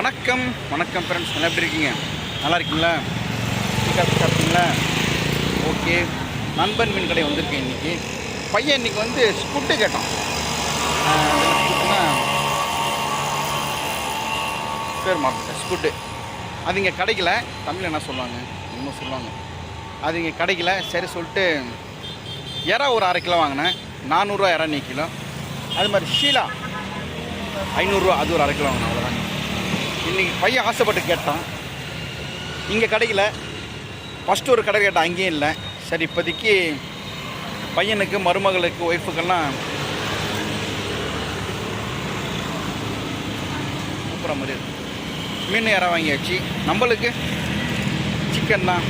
வணக்கம் வணக்கம் ஃப்ரெண்ட்ஸ் நல்லா எப்படி இருக்கீங்க? நல்லா இருக்கீங்களா? டீ சாப்பிட்டீங்களா? ஓகே. நண்பன் மீன் கடை வந்திருக்கேன் இன்றைக்கி பையன் இன்றைக்கி வந்து ஸ்குட்டு கேட்டான். பேர் மாப்பிட்டேன் ஸ்குட்டு அது இங்கே கிடைக்கல. தமிழ் என்ன சொல்லுவாங்க? இன்னும் சொல்லுவாங்க. அது இங்கே கிடைக்கல. சரி சொல்லிட்டு இறா ஒரு அரை கிலோ வாங்கினேன். நானூறுரூவா இறா நீ கிலோ. அது மாதிரி ஷீலா ஐநூறுரூவா அது ஒரு அரை கிலோ வாங்கினேன். அவ்வளோதாங்க இன்றைக்கி பையன் ஆசைப்பட்டு கேட்டான். இங்கே கிடைக்கல. ஃபஸ்ட்டு ஒரு கடை கேட்டான் அங்கேயும் இல்லை. சரி இப்போதைக்கு பையனுக்கு மருமகளுக்கு ஒய்ஃபுக்கெல்லாம் கூப்பிட்ற மாதிரி இருக்கு. மீன் யாராக வாங்கியாச்சு? நம்மளுக்கு? சிக்கன் தான்.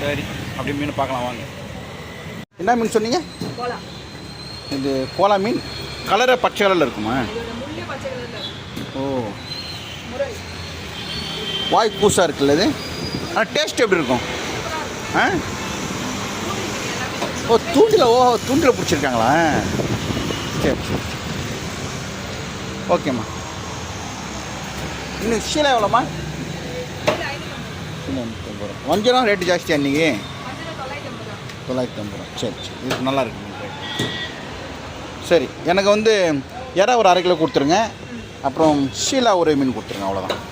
சரி அப்படி மீன் பார்க்கலாம் வாங்க. என்ன மீன் சொன்னீங்க? இது கோலா மீன்? கலரை பச்சை கலரில் இருக்குமா? ஓ. வாய் கூசாக இருக்குல்ல இது? ஆனால் டேஸ்ட் எப்படி இருக்கும்? ஆ? ஓ தூண்டில் ஓ தூண்டில் பிடிச்சிருக்காங்களா? சரி சரி. ஓகேம்மா இன்னும் சீலை எவ்வளோம்மா? வஞ்சரம் ரேட்டு ஜாஸ்தி அன்றைக்கி மஞ்சள் தொள்ளாயிரத்தி ஐம்பது ரூபா. சரி சரி. இது நல்லா இருக்கு. சரி எனக்கு வந்து எறா ஒரு அரை கிலோ கொடுத்துருங்க. அப்புறம் ஷீலா ஒரு மீன் கொடுத்துருங்க அவ்வளோதான்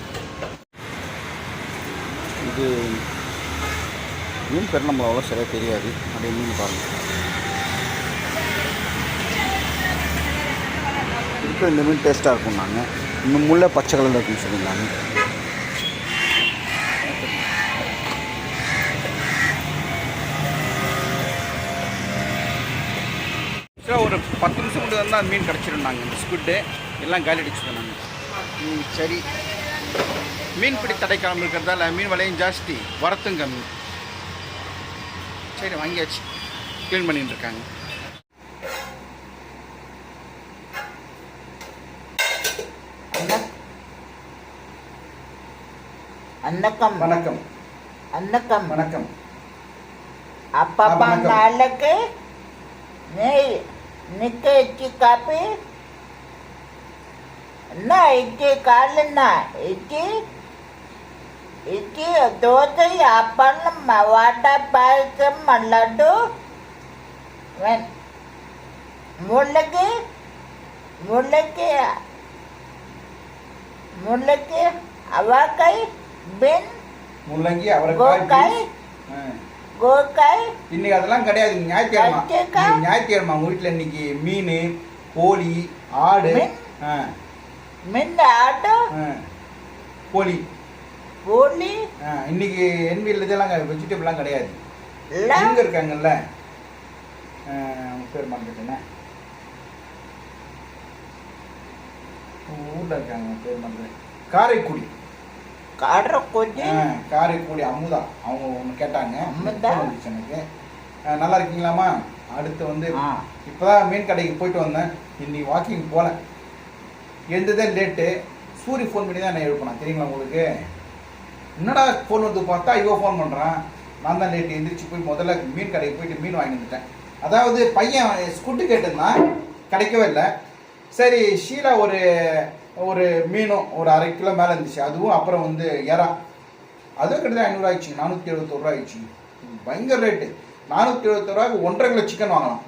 இது மீன் பேர் நம்மள அவ்வளோ சரியாக தெரியாது. அப்படியே மீன் பாருங்கள் இப்போ இந்த மீன் டேஸ்ட்டாக இருக்கும் நாங்கள் இன்னும் முள்ள பச்சை கலரில் இருக்குன்னு சொல்லியிருந்தாங்க. ஒரு பத்து கொண்டு வந்தால் மீன் கிடச்சிருந்தாங்க. இந்த ஸ்குட்டு எல்லாம் காலி அடிச்சுட்டோம் நாங்கள் சரி. மீன்பிடி தடைக்காலம் இருக்கிறதால மீன் விலையும் ஜாஸ்தி. வரத்தும் கம்மி சரி வாங்கியாச்சு. க்ளீன் பண்ணிட்டு இருக்காங்க. அன்னக்கம் வணக்கம். அன்னக்கம் வணக்கம். வணக்கம். நாளுக்கு நீ நிக்க இச்சி காப்பி. என்ன இச்சி காலுன்னா? இச்சி இச்சி தோசை அப்பளம் வடை பாயசம் லட்டு. முள்ளக்கு முள்ளக்கு முள்ளக்கு அவக்காய் பின். முள்ளங்கி கோக்காய். கோக்காய் இன்னைக்கு அதெல்லாம் கிடையாது. ஞாயிற்றுக்கிழமை. ஞாயிற்றுக்கிழமை உங்கள் வீட்டில் இன்னைக்கு மீன் கோழி ஆடு மீன்? ஆ, மின்ன ஆட்டோ. ஆ, கோழி. கோழி. இன்னைக்கு என் வீட்டில் இதெல்லாம் வெஜிடபிள்லாம் கிடையாது. இவங்க இருக்காங்கல்ல? அவங்க பேர் மறந்துட்டேனே. ஊரில் இருக்காங்க அவங்க பேர் மறந்துட்டேன். காரைக்குடி. ஆ, காரைக்குடி அமுதா. அவங்க ஒன்று கேட்டாங்க. அமுதா? எனக்கு. நல்லா இருக்கீங்களாம்மா? அடுத்து வந்து. இப்போதான் மீன் கடைக்கு போயிட்டு வந்தேன். இன்னைக்கு வாக்கிங் போகல எழுந்ததே லேட்டு சூரி ஃபோன் பண்ணி தான் என்ன எழுப்பினான் தெரியுங்களா உங்களுக்கு? என்னடா ஃபோன் வந்து பார்த்தா இவன் ஃபோன் பண்ணுறான் நான் தான் லேட்டு எந்திரிச்சு போய் முதல்ல மீன் கடைக்கு போயிட்டு மீன் வாங்கி வந்துட்டேன். அதாவது பையன் ஸ்குட்டு கேட்டிருந்தான். கிடைக்கவே இல்லை. சரி ஷீலா ஒரு ஒரு மீனும் ஒரு அரை கிலோ மேலே இருந்துச்சு. அதுவும் அப்புறம் வந்து எறா அதுவும் கிட்டத்தட்ட ஐநூறு ஆயிடுச்சு. நானூற்றி எழுபத்தோரு ரூபா ஆயிடுச்சு. பயங்கர ரேட்டு நானூற்றி எழுபத்தோருவாக்கு ஒன்றரை கிலோ சிக்கன் வாங்கலாம்.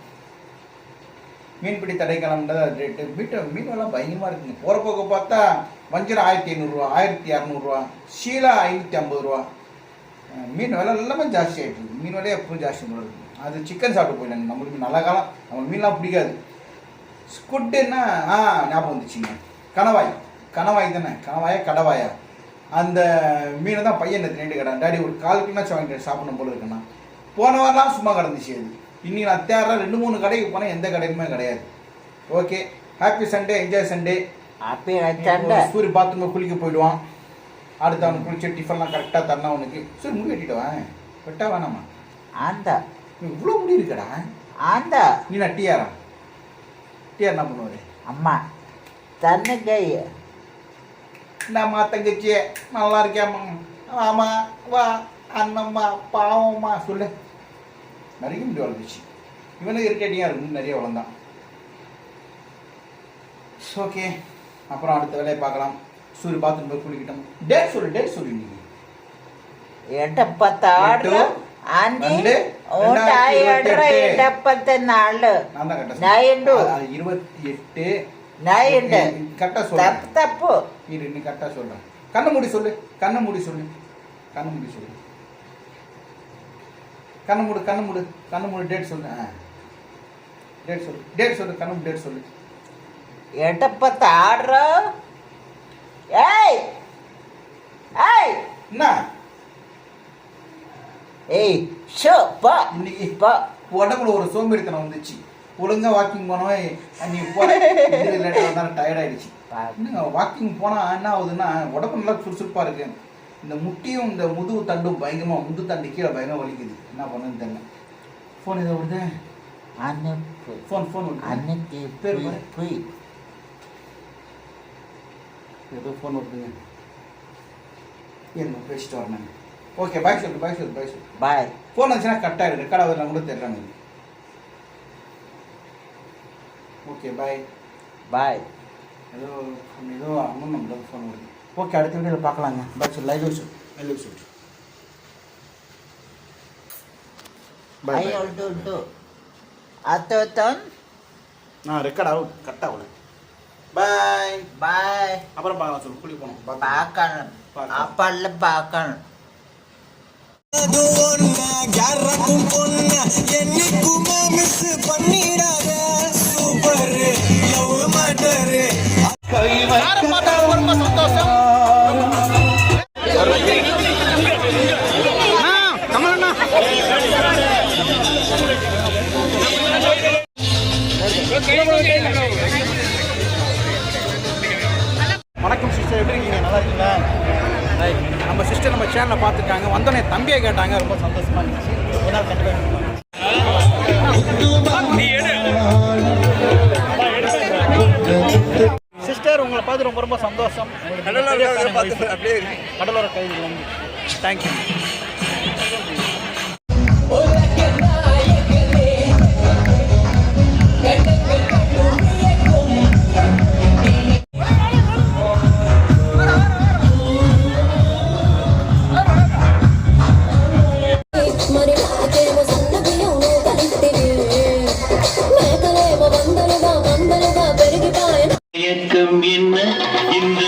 மீன்பிடி தடைக்காலம்ன்றது அது ரேட்டு மீட்டு மீன் பயங்கரமாக இருக்குங்க. போகிற போக்க பார்த்தா வஞ்சரம் ஆயிரத்தி ஐநூறுரூவா ஆயிரத்தி இரநூறுவா சீலா ஐநூற்றி ஐம்பது ரூபா. மீன் விலை எல்லாமே ஜாஸ்தி ஆகிட்டு மீன் விலையே எப்பவும் ஜாஸ்தி போல இருக்கு. அது சிக்கன் சாப்பிட்டு போயிடலாங்க நம்மளுக்கு நல்ல காலம். நம்ம மீன்லாம் பிடிக்காது. ஸ்குட்டுன்னா ஆ ஞாபகம் வந்துச்சுங்க. கணவாய். கணவாய் தானே? கணவாயா கடவாயா? அந்த மீனை தான் பையன் நேற்று கேட்டான் டாடி ஒரு கால் கிலோனாச்சும் வாங்கிட்டு சாப்பிடணும் போல இருக்குண்ணா போன வாரம்லாம் சும்மா கிடந்துச்சு அது இன்னைக்கு நான் தேடுறேன் ரெண்டு மூணு கடைக்கு போனேன் எந்த கடையுமே கிடையாது. Okay happy Sunday enjoy Sunday அப்படி சண்டை சூரிய பாத்ரூம் குளிக்க போயிடுவான். அடுத்து அவனுக்கு குளிச்சு டிஃபன்லாம் கரெக்டாக தரணும் அவனுக்கு. சரி முடி வெட்டிடுவான் வெட்டா வேணாமா ஆந்த. இவ்வளோ முடி இருக்கடா. ஆந்த. நீ நான் டிஆரா டிஆர் என்ன பண்ணுவாரு? அம்மா. தன்னுங்க என்னம்மா தங்கச்சி நல்லா இருக்கியாம்மா? ஆமா வா அண்ணம்மா பாவம்மா சொல்லு. நிறைய முடி வளர்ந்துச்சு. இவனுக்கு இரிட்டேட்டிங்காக இருக்கும் நிறைய வளர்ந்தான். ஓகே அப்புறம் அடுத்த வேலையை பார்க்கலாம். சூரிய பாத்ரூம் போய் குளிக்கிட்டோம். டேட் சொல்லு டேட் சொல்லு நீ. எட்டப்பத்து அஞ்சு ரெண்டாயிரத்தி இருபத்தி எட்டு. நான் இருபத்தி எட்டு நியாயம் என்ன? கரெக்டாக சொல்லு. தப்பு. இரு நீ கரெக்டாக சொல்கிறேன் கண்ணை மூடி சொல்லு கண்ணை மூடி சொல்லு கண்ணை மூடி சொல்லு. கண்ணை மூடு கண்ணை மூடு கண்ணை மூடு டேட் சொல்லு. டேட் சொல்லு டேட் சொல்லு கண்ணை மூடு டேட் சொல்லு. எட்ட பத்து ஆடுற. ஏய் ஏய். என்ன? ஏய் ஷோ பா இன்னைக்கு பா. உடம்புல ஒரு சோம்பேறித்தனம் வந்துச்சு. ஒழுங்காக வாக்கிங் போனவன் நீ ரிலேட்டாக இருந்தாலும் டயர்டாயிடுச்சு இன்னுங்க வாக்கிங் போனால் என்ன ஆகுதுன்னா உடம்பு நல்லா சுறுசுறுப்பாக இருக்கு. இந்த முட்டியும் இந்த முதுகு தண்டும் பயங்கரமாக முது தண்டு கீழே பயங்கரமாக வலிக்குது. என்ன பண்ணுன்னு தெரியல. ஃபோன் இதை வருது. ஃபோன் ஃபோன் அன்னைக்கு பேர் போய் ஏதோ ஃபோன் வருதுங்க இருங்க பேசிட்டு வரேன் ஓகே பாய் சொல்லு பாய் சொல்லு பாய் சொல்லு. பாய் ஃபோன் வந்துச்சுன்னா கட்டாயிருக்கு கடை ரெக்கார்ட் கூட தெரியல ஓகே பாய் ಬಾಯ್ ஏதோ ஏதோ அம்மன் நம்பருக்கு ஃபோன் வருது ஓகே அடுத்த வீடியோவில் பார்க்கலாங்க பாய் சொல்லு லைவ் சொல்லு லைவ் சொல்லு பாய் ಅಯ್ಯೋ ದುಡ್ಡು ಅತ್ತೊತ್ತೊನ್ ஆ ரெக்கார்ட் ஆகும் கட் ஆகல பாய் ಬಾಯ್ அப்புறம் பார்க்கலாம் சொல்லு குளி போகணும் பார்க்கலாம் ಬಾಕಣ பார்க்கலாம். ಅಪ್ಪಲ್ಲ ಬಾಕಣ அது ஒண்ணு யாருக்கும் பொண்ணு என்னைக்குமே மிஸ் பண்ணிடாத வணக்கம் சிஸ்டர் எப்படி இருக்கீங்க? நல்லா இருக்கீங்களா? நம்ம சிஸ்டர் நம்ம சேனலை பார்த்துருக்காங்க. வந்தோடனே தம்பியை கேட்டாங்க. ரொம்ப சந்தோஷமா இருந்துச்சு. சிஸ்டர் உங்களை பார்த்து ரொம்ப ரொம்ப சந்தோஷம். கடலோர கைது வந்து தேங்க்யூ இந்த